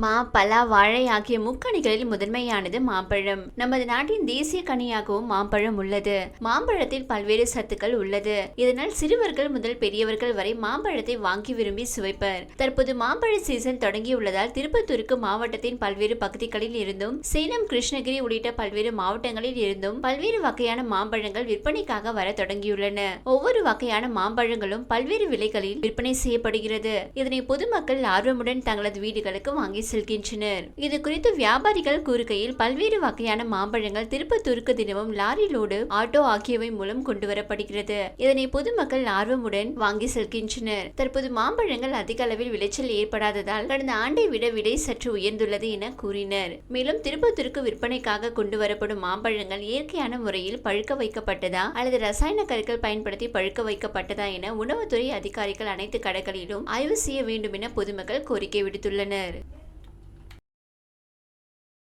மா பலா வாழை ஆகிய முக்கணிகளில் முதன்மையானது மாம்பழம். நமது நாட்டின் தேசிய கனியாகவும் மாம்பழம் உள்ளது. மாம்பழத்தில் பல்வேறு சத்துக்கள் உள்ளது. இதனால் சிறுவர்கள் முதல் பெரியவர்கள் வரை மாம்பழத்தை வாங்கி விரும்பி சுவைப்பர். தற்போது மாம்பழ சீசன் தொடங்கியுள்ளதால் திருப்பத்தூருக்கு மாவட்டத்தின் பல்வேறு பகுதிகளில் இருந்தும் சேலம் கிருஷ்ணகிரி உள்ளிட்ட பல்வேறு மாவட்டங்களில் இருந்தும் பல்வேறு வகையான மாம்பழங்கள் விற்பனைக்காக வர தொடங்கியுள்ளன. ஒவ்வொரு வகையான மாம்பழங்களும் பல்வேறு விலைகளில் விற்பனை செய்யப்படுகிறது. இதனை பொதுமக்கள் ஆர்வமுடன் தங்களது வீடுகளுக்கு வாங்கி செல்கின்றனர். இது குறித்து வியாபாரிகள் கூறுகையில் பல்வேறு வகையான மாம்பழங்கள் திருப்பத்தூருக்கு தினமும் லாரி லோடு ஆட்டோ ஆகியவை மூலம் கொண்டு வரப்படுகிறது இதனை பொதுமக்கள் ஆர்வமுடன் வாங்கி செல்கின்றனர். தற்போது மாம்பழங்கள் அதிக அளவில் விளைச்சல் ஏற்படாததால் கடந்த ஆண்டை விட விலை சற்று உயர்ந்துள்ளது என கூறினர். மேலும் திருப்பத்தூருக்கு விற்பனைக்காக கொண்டு வரப்படும் மாம்பழங்கள் இயற்கையான முறையில் பழுக்க வைக்கப்பட்டதா அல்லது ரசாயன கருக்கள் பயன்படுத்தி பழுக்க வைக்கப்பட்டதா என உணவுத்துறை அதிகாரிகள் அனைத்து கடைகளிலும் ஆய்வு செய்ய வேண்டும் என பொதுமக்கள் கோரிக்கை விடுத்துள்ளனர்.